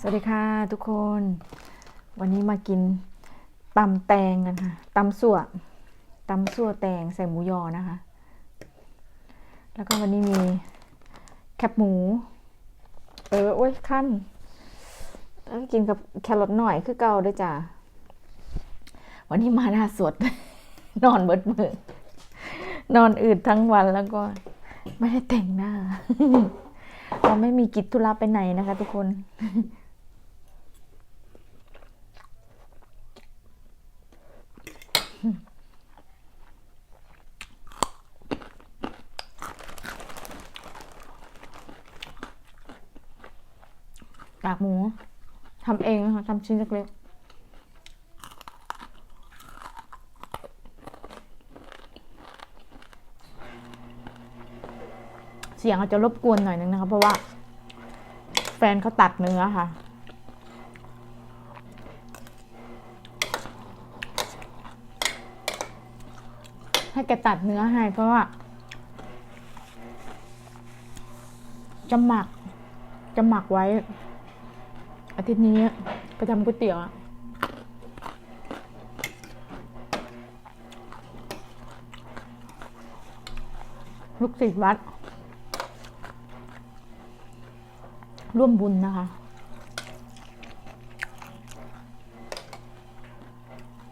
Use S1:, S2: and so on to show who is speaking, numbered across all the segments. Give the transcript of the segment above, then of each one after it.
S1: สวัสดีค่ะทุกคน วันนี้มากินตำแตงกันค่ะตำสั่วตำสั่วแตงใส่หมูยอนะคะ แล้วก็วันนี้มีแคบหมู เออโอ้ยขั้นเอ้ยกินกับแครอทหน่อยคือเก่าด้วยจ้ะวันนี้มาหน้าสด นอนเบิดมือนอนอืดทั้งวันแล้วก็ไม่ได้แต่งหน้า เราไม่มีกิจธุระไปไหนนะคะทุกคน กากหมูทำเองนะคะทำชิ้นเล็กๆเสียงอาจจะรบกวนหน่อยนึงนะคะ เพราะว่า แฟนเขาตัดเนื้อค่ะ ให้แกตัดเนื้อให้เพราะว่า จะหมัก จะหมักไว้ อาทิตย์นี้ไปทำก๋วยเตี๋ยวอะลูกศิษย์วัด ร่วมบุญนะคะ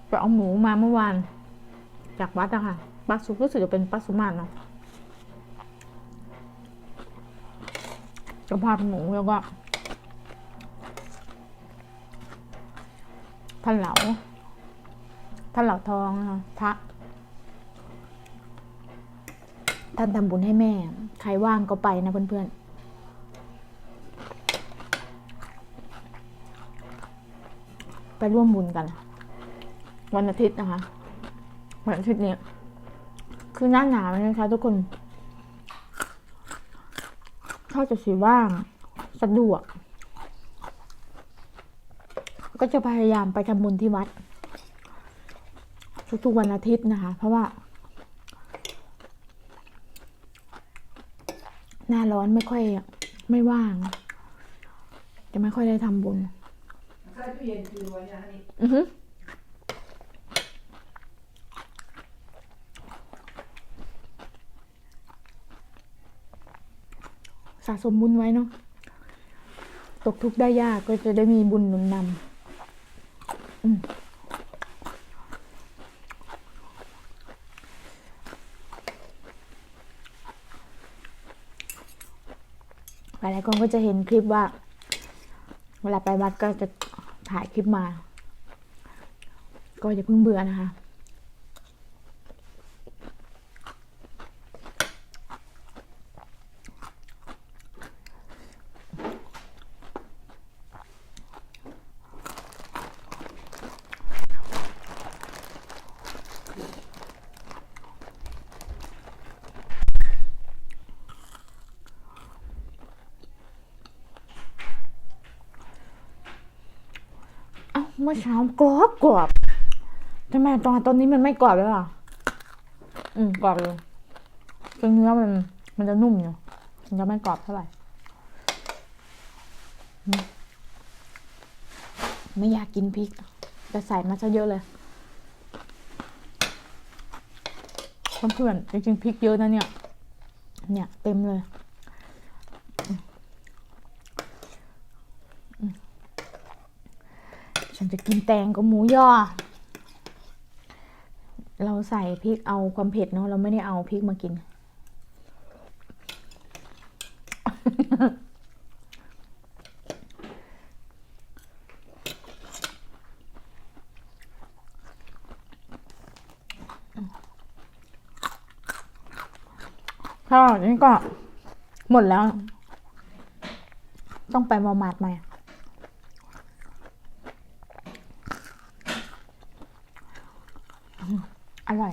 S1: ไปเอาหมูมาเมื่อวาน จากวัดอะค่ะ ป้าสุรู้สึกจะเป็นป้าสุมานเนาะกระเพราหมูแล้วก็พันเหลาพันเหลาทองนะคะพระท่านทำบุญให้แม่ ใครว่างก็ไปนะเพื่อนๆไปร่วมบุญกัน วันอาทิตย์นะคะ วันอาทิตย์เนี้ย คือหน้าหนาวนะคะทุกคนถ้าจะสีว่างสะดวก ก็จะพยายามไปทำบุญที่วัด ทุกๆวันอาทิตย์นะคะ เพราะว่า หน้าร้อนไม่ค่อยไม่ว่าง จะไม่ค่อยได้ทำบุญ
S2: ใส่ตู้เย็นคือไว้นะนี่
S1: อื สะสมบุญไว้เนาะตกทุกข์ได้ยากก็จะได้มีบุญหนุนนำหลายๆคนก็จะเห็นคลิปว่า เวลาไปวัดก็จะถ่ายคลิปมา ก็อย่าเพิ่งเบื่อนะคะ เมื่อเช้ากรอบกรอบทำไมตอนตอนนี้มันไม่กรอบแล้วอะ อืมกรอบอยู่จนเนื้อมัน มันจะนุ่มอยู่มันจะไม่กรอบเท่าไหร่ ไม่อยากกินพริก แต่ใส่มาซะเยอะเลยเพื่อนๆจริงๆพริกเยอะนะเนี่ย เนี่ยเต็มเลย ฉัน จะกินแตงกับหมูยอเราใส่พริกเอาความเผ็ดเนาะเราไม่ได้เอาพริกมากิน ถ้าอันนี้ก็หมดแล้ว ต้องไปวอมาร์ทใหม่ อร่อย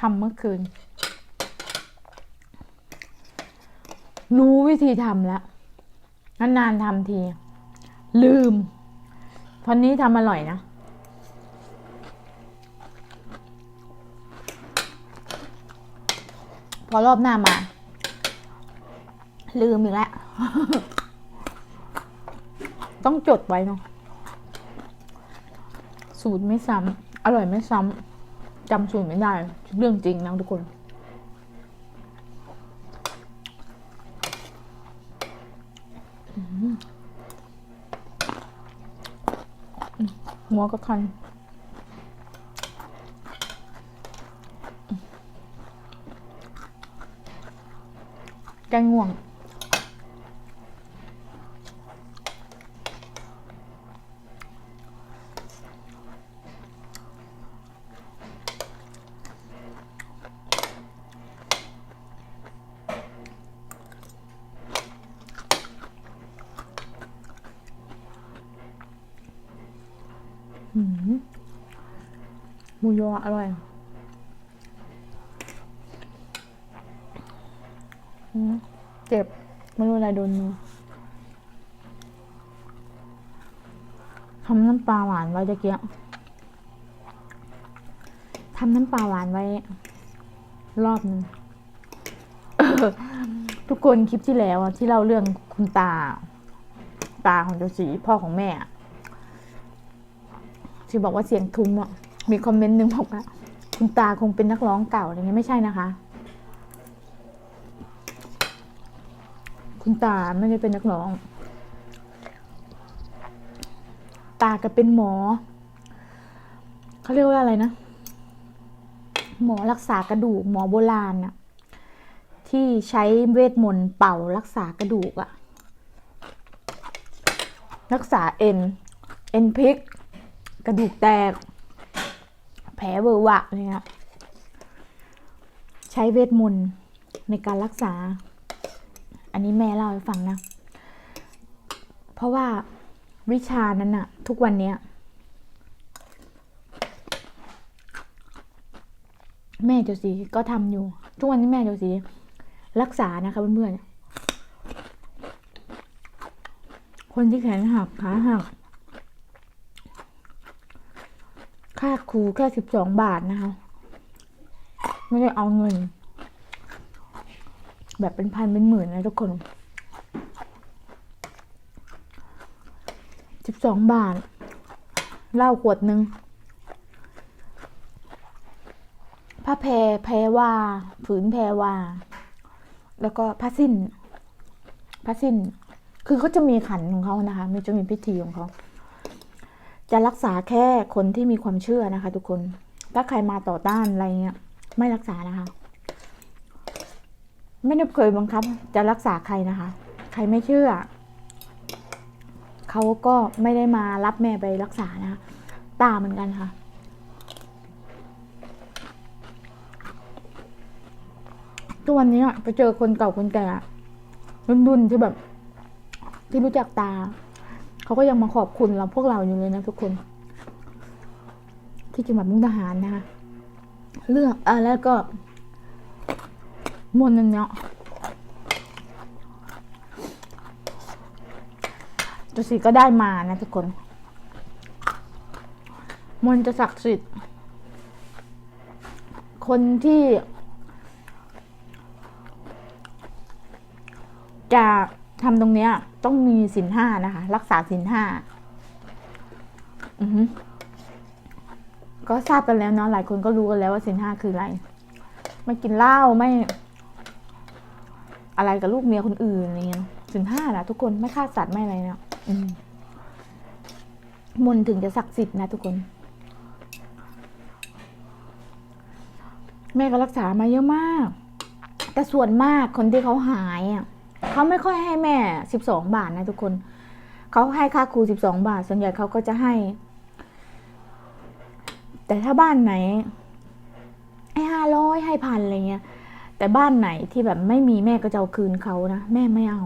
S1: ทำเมื่อคืน รู้วิธีทำแล้วนานๆทำที ลืมตอนนี้ทำอร่อยนะพอรอบหน้ามา ลืมอีกแล้ว ต้องจดไว้เนาะสูตรไม่ซ้ำอร่อยไม่ซ้ำ จำสูตรไม่ได้ เรื่องจริงนะทุกคน หัวก็คันแกงง่วง หืม หมูยอร่อยอเจ็บไม่รู้อะไรโดนมือทำน้ำปลาหวานไว้ตะเกียบทำน้ำปลาหวานไว้ รอบนึงทุกคนคลิปที่แล้วที่เล่าเรื่องคุณตา ตาของเจ้าสีพ่อของแม่อะที่บอกว่าเสียงทุ้มอะ มีคอมเมนต์หนึ่งบอกว่าคุณตาคงเป็นนักร้องเก่าอะไรเงี้ยไม่ใช่นะคะ คุณตาไม่ได้เป็นนักร้อง ตาก็เป็นหมอเขาเรียกว่าอะไรนะ หมอรักษากระดูก หมอโบราณน่ะ ที่ใช้เวทมนต์เป่ารักษากระดูกอะรักษาเอ็น เอ็นพลิก กระดูกแตก แผลเวอะหวะอะไรเงี้ยใช้เวทมนต์ในการรักษา อันนี้แม่เล่าให้ฟังนะ เพราะว่าวิชานั้นอะทุกวันเนี้ยแม่เจ้าสีก็ทำอยู่ ทุกวันนี้แม่เจ้าสีรักษานะคะเพื่อนๆคนที่แขนหักขาหัก ค่าครูแค่สิบสองบาทนะคะ ไม่ได้เอาเงิน แบบเป็นพันเป็นหมื่นนะทุกคนสิบสองบาทเหล้าขวดหนึ่งผ้าแพรแพรว่าผืนแพรว่าแล้วก็ผ้าสิ้นผ้าสิ้น คือเขาจะมีขันของเขานะคะมีจะมีพิธีของเขา จะรักษาแค่คนที่มีความเชื่อนะคะ ทุกคน ถ้าใครมาต่อต้านอะไรเงี้ย ไม่รักษานะคะ ไม่ได้เคยบังคับ จะรักษาใครนะคะ ใครไม่เชื่อ เขาก็ไม่ได้มารับแม่ไปรักษานะคะตาเหมือนกันค่ะ ทุกวันนี้อะไปเจอคนเก่าคนแก่รุ่นๆที่แบบ ที่รู้จักตา เขาก็ยังมาขอบคุณเราพวกเราอยู่เลยนะทุกคน ที่จังหวัดมุกดาหารนะคะเลือกอ่าแล้วก็มนต์อันเนาะตัวสีก็ได้มานะทุกคน มนจะศักดิ์สิทธิ์ คนที่ จะทำตรงเนี้ย ต้องมีสินห้านะคะ รักษาสินห้าอือฮึก็ทราบกันแล้วเนาะหลายคนก็รู้กันแล้วว่าสินห้าคืออะไร ไม่กินเหล้าไม่ อะไรกับลูกเมียคนอื่นอะไรเงี้ยสินห้านะทุกคนไม่ฆ่าสัตว์ไม่อะไรเนาะมมนถึงจะศักดิ์สิทธิ์นะทุกคน แม่ก็รักษามาเยอะมาก แต่ส่วนมากคนที่เขาหายอะ เขาไม่ค่อยให้แม่สิบสองบาทนะทุกคน เขาให้ค่าครูสิบสองบาท ส่วนใหญ่เขาก็จะให้ แต่ถ้าบ้านไหน ให้ห้าร้อยให้พันอะไรเงี้ย แต่บ้านไหนที่แบบไม่มีแม่ก็จะเอาคืนเขานะ แม่ไม่เอา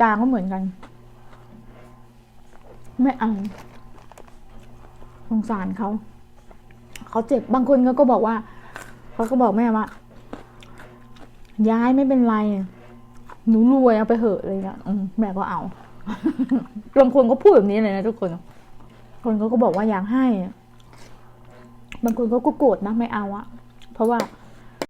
S1: ตาก็เหมือนกัน ไม่เอาสงสารเขา เขาเจ็บบางคนก็บอกว่า เขาก็บอกแม่ว่า ย้ายไม่เป็นไร หนูรวยเอาไปเหอะเลยอะแม่ก็เอาบางคนก็พูดแบบนี้เลยนะทุกคน คนเขาก็บอกว่าอยากให้ บางคนเขาก็โกรธนะไม่เอาอะเพราะว่า